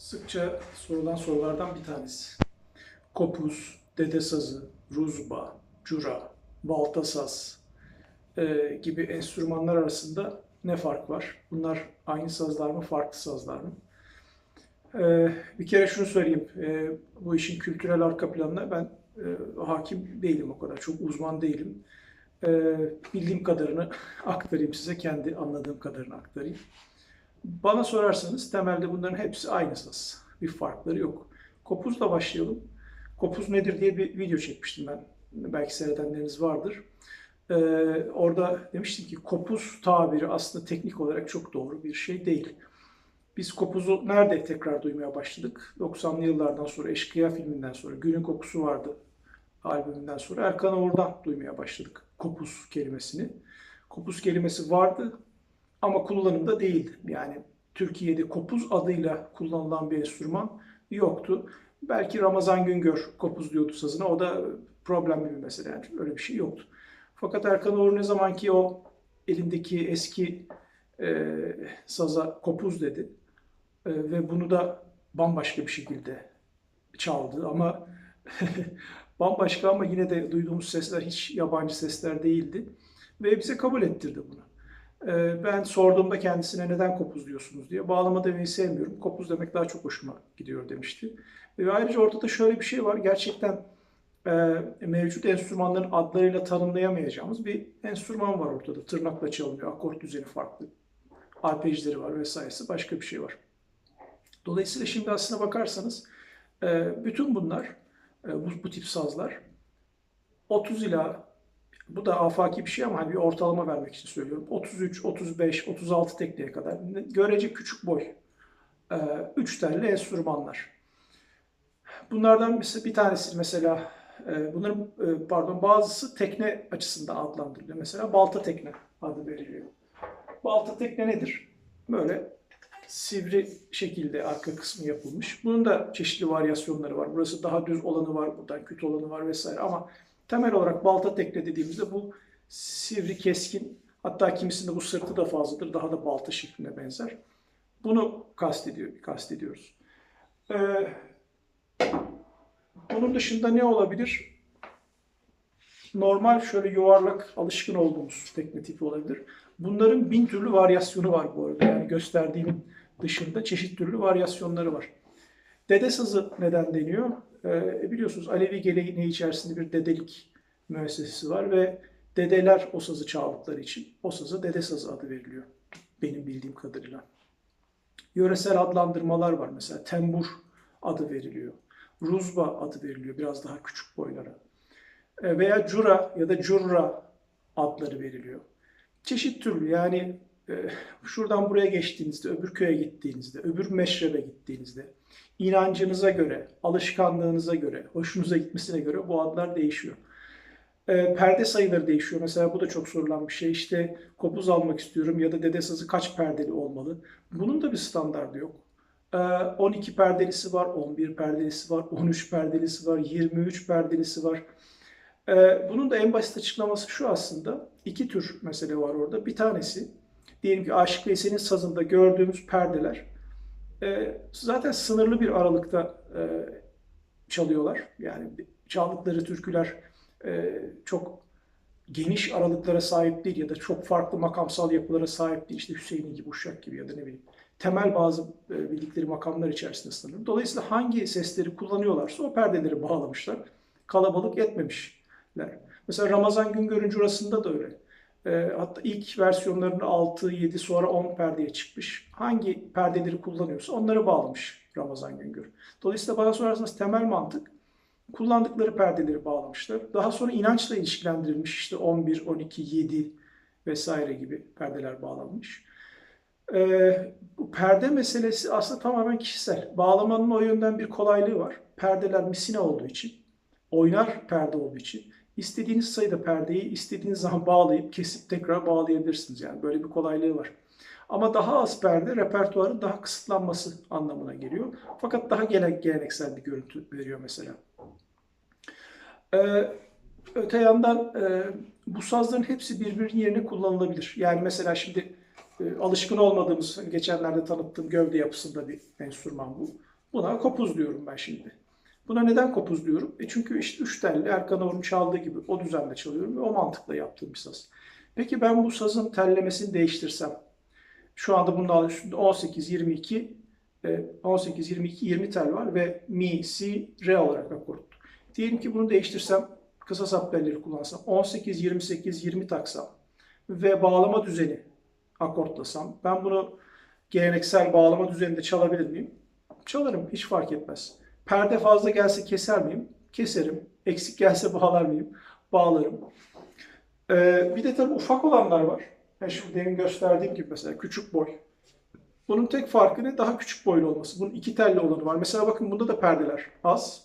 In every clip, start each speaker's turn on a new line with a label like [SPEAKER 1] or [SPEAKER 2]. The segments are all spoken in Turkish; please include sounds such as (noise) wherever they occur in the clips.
[SPEAKER 1] Sıkça sorulan sorulardan bir tanesi. Kopuz, dede sazı, ruzba, cura, baltasaz e, gibi enstrümanlar arasında ne fark var? Bunlar aynı sazlar mı, farklı sazlar mı? E, bir kere şunu söyleyeyim, e, bu işin kültürel arka planına ben e, hakim değilim o kadar, çok uzman değilim. E, bildiğim kadarını (laughs) aktarayım size, kendi anladığım kadarını aktarayım. Bana sorarsanız temelde bunların hepsi aynı saz. Bir farkları yok. Kopuzla başlayalım. Kopuz nedir diye bir video çekmiştim ben. Belki seyredenleriniz vardır. Ee, orada demiştim ki kopuz tabiri aslında teknik olarak çok doğru bir şey değil. Biz kopuzu nerede tekrar duymaya başladık? 90'lı yıllardan sonra Eşkıya filminden sonra Günün Kokusu vardı albümünden sonra Erkan Oğur'dan duymaya başladık kopuz kelimesini. Kopuz kelimesi vardı ama kullanımda değildi. Yani Türkiye'de kopuz adıyla kullanılan bir enstrüman yoktu. Belki Ramazan Güngör kopuz diyordu sazına. O da problemli bir mesele. Yani öyle bir şey yoktu. Fakat Erkan Oğur ne zaman ki o elindeki eski e, saza kopuz dedi E, ve bunu da bambaşka bir şekilde çaldı ama (laughs) bambaşka ama yine de duyduğumuz sesler hiç yabancı sesler değildi ve bize kabul ettirdi bunu. Ee, Ben sorduğumda kendisine neden kopuz diyorsunuz diye. Bağlama demeyi sevmiyorum. Kopuz demek daha çok hoşuma gidiyor demişti. Ve ayrıca ortada şöyle bir şey var. Gerçekten e, mevcut enstrümanların adlarıyla tanımlayamayacağımız bir enstrüman var ortada. Tırnakla çalınıyor. Akort düzeni farklı. Arpejleri var vesairesi. Başka bir şey var. Dolayısıyla şimdi aslına bakarsanız e, bütün bunlar, e, bu, bu tip sazlar 30 ila bu da afaki bir şey ama hani bir ortalama vermek için söylüyorum. 33, 35, 36 tekneye kadar görece küçük boy 3 telli enstrümanlar. Bunlardan bir tanesi mesela e, bunların e, pardon bazısı tekne açısından adlandırılıyor. Mesela balta tekne adı veriliyor. Balta tekne nedir? Böyle sivri şekilde arka kısmı yapılmış. Bunun da çeşitli varyasyonları var. Burası daha düz olanı var, buradan küt olanı var vesaire ama temel olarak balta tekne dediğimizde bu sivri keskin hatta kimisinde bu sırtı da fazladır. Daha da balta şekline benzer. Bunu kastediyor, kastediyoruz. Ee, bunun dışında ne olabilir? Normal şöyle yuvarlak alışkın olduğumuz tekne tipi olabilir. Bunların bin türlü varyasyonu var bu arada. Yani gösterdiğimin dışında çeşit türlü varyasyonları var. Dede sazı neden deniyor? Ee, biliyorsunuz Alevi geleneği içerisinde bir dedelik müessesesi var ve dedeler o sazı çaldıkları için o saza dede sazı adı veriliyor. Benim bildiğim kadarıyla. Yöresel adlandırmalar var. Mesela tembur adı veriliyor. Ruzba adı veriliyor biraz daha küçük boylara. E, Veya cura ya da curra adları veriliyor. Çeşit türlü yani e, şuradan buraya geçtiğinizde, öbür köye gittiğinizde, öbür meşrebe gittiğinizde inancınıza göre, alışkanlığınıza göre, hoşunuza gitmesine göre bu adlar değişiyor. E, perde sayıları değişiyor. Mesela bu da çok sorulan bir şey. İşte kopuz almak istiyorum ya da dede sazı kaç perdeli olmalı? Bunun da bir standardı yok. E, 12 perdelisi var, 11 perdelisi var, 13 perdelisi var, 23 perdelisi var. Bunun da en basit açıklaması şu aslında. İki tür mesele var orada. Bir tanesi diyelim ki Aşık Veysel'in sazında gördüğümüz perdeler e, zaten sınırlı bir aralıkta e, çalıyorlar. Yani çaldıkları türküler e, çok geniş aralıklara sahip değil ya da çok farklı makamsal yapılara sahip değil. İşte Hüseyin gibi, Uşak gibi ya da ne bileyim. Temel bazı e, bildikleri makamlar içerisinde sınırlı. Dolayısıyla hangi sesleri kullanıyorlarsa o perdeleri bağlamışlar. Kalabalık etmemişler. Mesela Ramazan Güngör'ün curasında da öyle. E, hatta ilk versiyonlarının 6, 7 sonra 10 perdeye çıkmış. Hangi perdeleri kullanıyorsa onları bağlamış Ramazan Güngör. Dolayısıyla bana sorarsanız temel mantık kullandıkları perdeleri bağlamışlar. Daha sonra inançla ilişkilendirilmiş işte 11, 12, 7 vesaire gibi perdeler bağlanmış. Ee, bu perde meselesi aslında tamamen kişisel. Bağlamanın o yönden bir kolaylığı var. Perdeler misine olduğu için, oynar perde olduğu için istediğiniz sayıda perdeyi istediğiniz zaman bağlayıp kesip tekrar bağlayabilirsiniz. Yani böyle bir kolaylığı var. Ama daha az perde repertuarın daha kısıtlanması anlamına geliyor. Fakat daha gele- geleneksel bir görüntü veriyor mesela. Ee, öte yandan e, bu sazların hepsi birbirinin yerine kullanılabilir. Yani mesela şimdi e, alışkın olmadığımız, geçenlerde tanıttığım gövde yapısında bir enstrüman bu. Buna kopuz diyorum ben şimdi. Buna neden kopuz diyorum? E çünkü işte üç telli Erkan Orhun çaldığı gibi o düzenle çalıyorum ve o mantıkla yaptığım bir saz. Peki ben bu sazın tellemesini değiştirsem, şu anda bunun üstünde 18, 22, 18, 22, 20 tel var ve mi, si, re olarak akort. Diyelim ki bunu değiştirsem, kısa sap belleri kullansam, 18, 28, 20 taksam ve bağlama düzeni akortlasam, ben bunu geleneksel bağlama düzeninde çalabilir miyim? Çalarım, hiç fark etmez. Perde fazla gelse keser miyim? Keserim. Eksik gelse bağlar mıyım? Bağlarım. Ee, bir de tabii ufak olanlar var. Yani şu demin gösterdiğim gibi mesela küçük boy. Bunun tek farkı ne? Daha küçük boylu olması. Bunun iki telli olanı var. Mesela bakın bunda da perdeler az.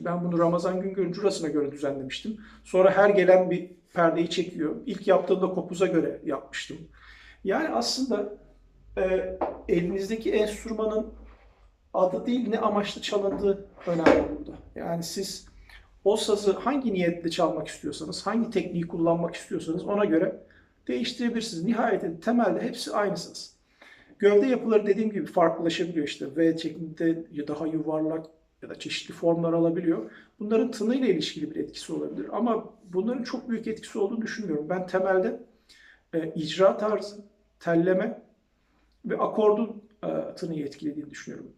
[SPEAKER 1] Ben bunu Ramazan Güngör'ün curasına göre düzenlemiştim. Sonra her gelen bir perdeyi çekiyor. İlk yaptığımda kopuza göre yapmıştım. Yani aslında e, elinizdeki enstrümanın adı değil ne amaçla çalındığı önemli burada. Yani siz o sazı hangi niyetle çalmak istiyorsanız, hangi tekniği kullanmak istiyorsanız ona göre değiştirebilirsiniz. Nihayetinde temelde hepsi aynı saz. Gövde yapıları dediğim gibi farklılaşabiliyor işte. V şeklinde ya daha yuvarlak ya da çeşitli formlar alabiliyor. Bunların tınıyla ilişkili bir etkisi olabilir. Ama bunların çok büyük etkisi olduğunu düşünmüyorum. Ben temelde e, icra tarzı, telleme ve akordun e, tınıyı etkilediğini düşünüyorum.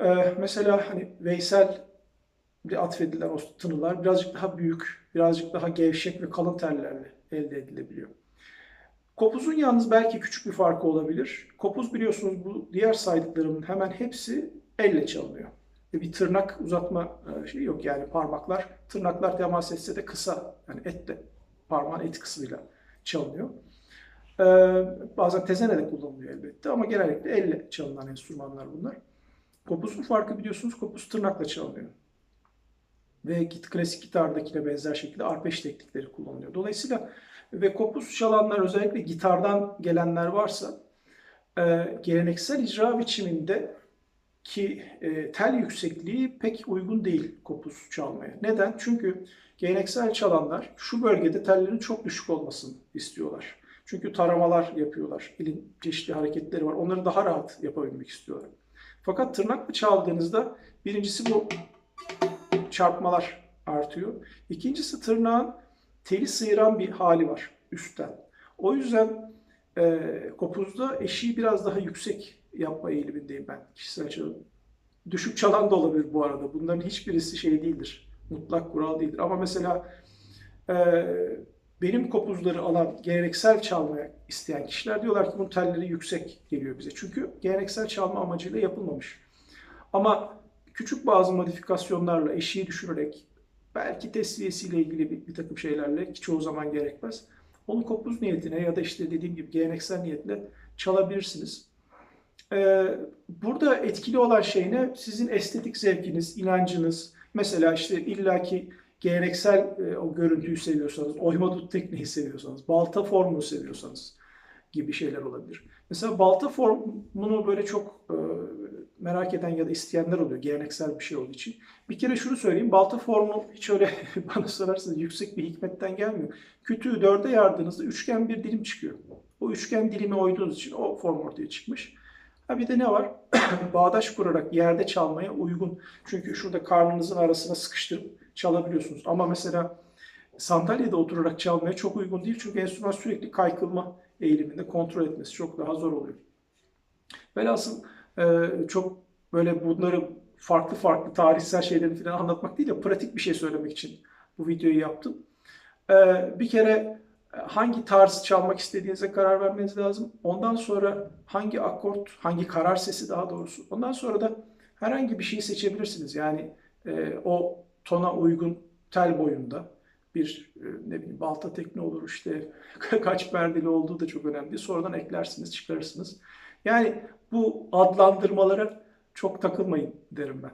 [SPEAKER 1] E, mesela hani Veysel bir atfedilen o tınılar birazcık daha büyük, birazcık daha gevşek ve kalın tellerle elde edilebiliyor. Kopuzun yalnız belki küçük bir farkı olabilir. Kopuz biliyorsunuz bu diğer saydıklarımın hemen hepsi elle çalınıyor. Bir tırnak uzatma şey yok yani parmaklar, tırnaklar temas etse de kısa yani etle, parmağın et kısmıyla çalınıyor. Ee, bazen tezene de kullanılıyor elbette ama genellikle elle çalınan enstrümanlar bunlar. Kopuzun farkı biliyorsunuz kopuz tırnakla çalınıyor. Ve git klasik gitardakine benzer şekilde arpej teknikleri kullanılıyor. Dolayısıyla ve kopuz çalanlar özellikle gitardan gelenler varsa e, geleneksel icra biçiminde ki e, tel yüksekliği pek uygun değil kopuz çalmaya. Neden? Çünkü geleneksel çalanlar şu bölgede tellerin çok düşük olmasını istiyorlar. Çünkü taramalar yapıyorlar. Elin çeşitli hareketleri var. Onları daha rahat yapabilmek istiyorlar. Fakat tırnakla çaldığınızda birincisi bu çarpmalar artıyor. İkincisi tırnağın teli sıyıran bir hali var üstten. O yüzden e, kopuzda eşiği biraz daha yüksek yapma eğilimindeyim ben kişisel açıdan. Düşük çalan da olabilir bu arada. Bunların hiçbirisi şey değildir. Mutlak kural değildir. Ama mesela e, benim kopuzları alan geleneksel çalmaya isteyen kişiler diyorlar ki bunun telleri yüksek geliyor bize. Çünkü geleneksel çalma amacıyla yapılmamış. Ama küçük bazı modifikasyonlarla eşiği düşürerek belki tesviyesiyle ilgili bir, bir takım şeylerle ki çoğu zaman gerekmez. Onu kopuz niyetine ya da işte dediğim gibi geleneksel niyetle çalabilirsiniz. Ee, burada etkili olan şey ne? Sizin estetik zevkiniz, inancınız. Mesela işte illaki geleneksel e, o görüntüyü seviyorsanız, oyma tut tekniği seviyorsanız, balta formunu seviyorsanız gibi şeyler olabilir. Mesela balta formunu böyle çok e, merak eden ya da isteyenler oluyor geleneksel bir şey olduğu için. Bir kere şunu söyleyeyim, balta formu hiç öyle (laughs) bana sorarsanız yüksek bir hikmetten gelmiyor. Kütüğü dörde yardığınızda üçgen bir dilim çıkıyor. O üçgen dilime oyduğunuz için o form ortaya çıkmış. Ha bir de ne var? (clears throat) Bağdaş kurarak yerde çalmaya uygun. Çünkü şurada karnınızın arasına sıkıştırıp çalabiliyorsunuz. Ama mesela sandalyede oturarak çalmaya çok uygun değil. Çünkü enstrüman sürekli kaykılma eğiliminde kontrol etmesi çok daha zor oluyor. Velhasıl e, çok böyle bunları farklı farklı tarihsel şeyleri falan anlatmak değil de pratik bir şey söylemek için bu videoyu yaptım. E, bir kere hangi tarz çalmak istediğinize karar vermeniz lazım. Ondan sonra hangi akort, hangi karar sesi daha doğrusu. Ondan sonra da herhangi bir şeyi seçebilirsiniz. Yani e, o tona uygun tel boyunda bir e, ne bileyim balta tekne olur işte (laughs) kaç perdeli olduğu da çok önemli. Sonradan eklersiniz, çıkarırsınız. Yani bu adlandırmalara çok takılmayın derim ben.